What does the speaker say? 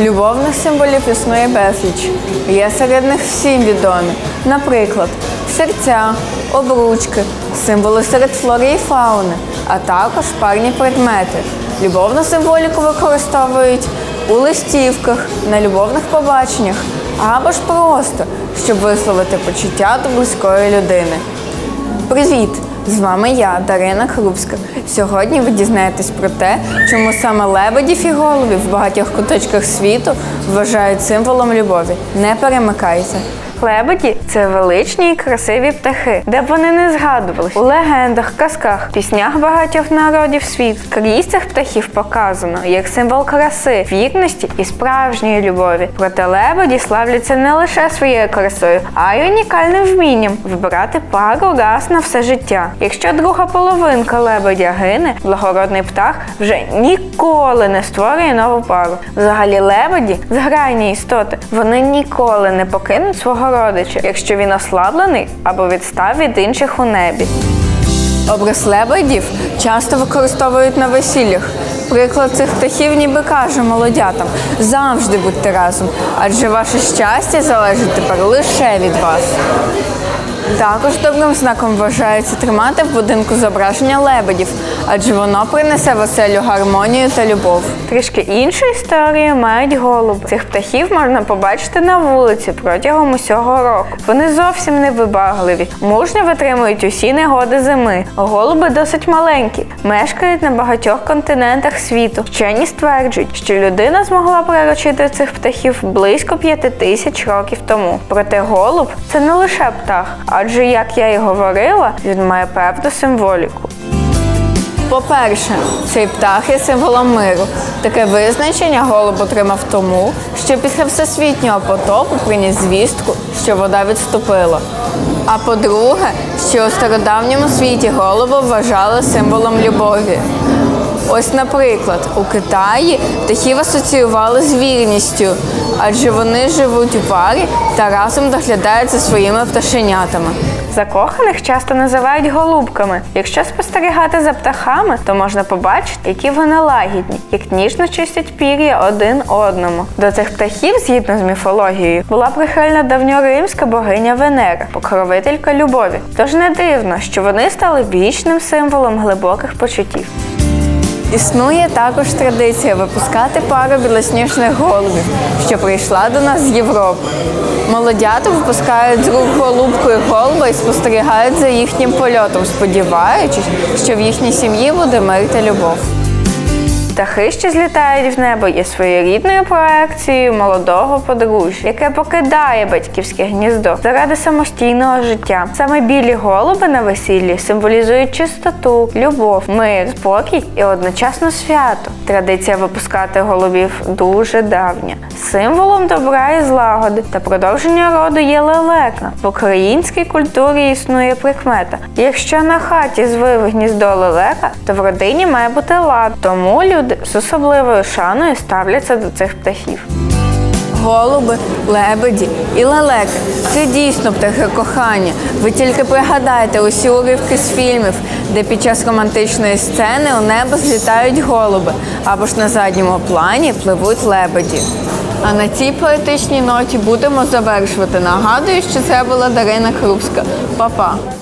Любовних символів існує безліч. Є серед них всім відомі. Наприклад, серця, обручки, символи серед флори і фауни, а також парні предмети. Любовну символіку використовують у листівках, на любовних побаченнях або ж просто, щоб висловити почуття до близької людини. Привіт! З вами я, Дарина Хрубська. Сьогодні ви дізнаєтесь про те, чому саме лебедів і голубів в багатьох куточках світу вважають символом любові. Не перемикайте. Лебеді це величні і красиві птахи, де б вони не згадувались у легендах, казках, піснях багатьох народів світу. Крізь цих птахів показано як символ краси, вірності і справжньої любові. Проте лебеді славляться не лише своєю красою, а й унікальним вмінням вибирати пару раз на все життя. Якщо друга половинка лебедя гине, благородний птах вже ніколи не створює нову пару. Взагалі, лебеді зграйні істоти. Вони ніколи не покинуть свого родича, якщо він ослаблений або відстав від інших у небі. Образ лебедів часто використовують на весіллях. Приклад цих птахів ніби каже молодятам: завжди будьте разом, адже ваше щастя залежить тепер лише від вас. Також добрим знаком вважається тримати в будинку зображення лебедів, адже воно принесе веселю гармонію та любов. Трішки іншу історію мають голуби. Цих птахів можна побачити на вулиці протягом усього року. Вони зовсім не вибагливі, мужньо витримують усі негоди зими. Голуби досить маленькі, мешкають на багатьох континентах світу. Вчені стверджують, що людина змогла приручити цих птахів близько п'яти тисяч років тому. Проте голуб це не лише птах, адже, як я і говорила, він має певну символіку. По-перше, цей птах є символом миру. Таке визначення голуб отримав тому, що після всесвітнього потопу приніс звістку, що вода відступила. А по-друге, що у стародавньому світі голуба вважали символом любові. Ось, наприклад, у Китаї птахів асоціювали з вірністю, адже вони живуть у парі та разом доглядають за своїми пташенятами. Закоханих часто називають голубками. Якщо спостерігати за птахами, то можна побачити, які вони лагідні, як ніжно чистять пір'я один одному. До цих птахів, згідно з міфологією, була прихильна давньоримська богиня Венера, покровителька любові. Тож не дивно, що вони стали вічним символом глибоких почуттів. Існує також традиція випускати пару білосніжних голубів, що прийшла до нас з Європи. Молодята випускають з рук голубку і голуба і спостерігають за їхнім польотом, сподіваючись, що в їхній сім'ї буде мир та любов. Птахи, що злітають в небо, є своєрідною проекцією молодого подружжя, яке покидає батьківське гніздо заради самостійного життя. Саме білі голуби на весіллі символізують чистоту, любов, мир, спокій і одночасно свято. Традиція випускати голубів дуже давня. Символом добра і злагоди та продовження роду є лелека. В українській культурі існує прикмета. Якщо на хаті звив гніздо лелека, то в родині має бути лад. Тому люди з особливою шаною ставляться до цих птахів. Голуби, лебеді і лелеки це дійсно птахи кохання. Ви тільки пригадайте усі уривки з фільмів, де під час романтичної сцени у небо злітають голуби, або ж на задньому плані пливуть лебеді. А на цій поетичній ноті будемо завершувати. Нагадую, що це була Дарина Крупська. Па-па!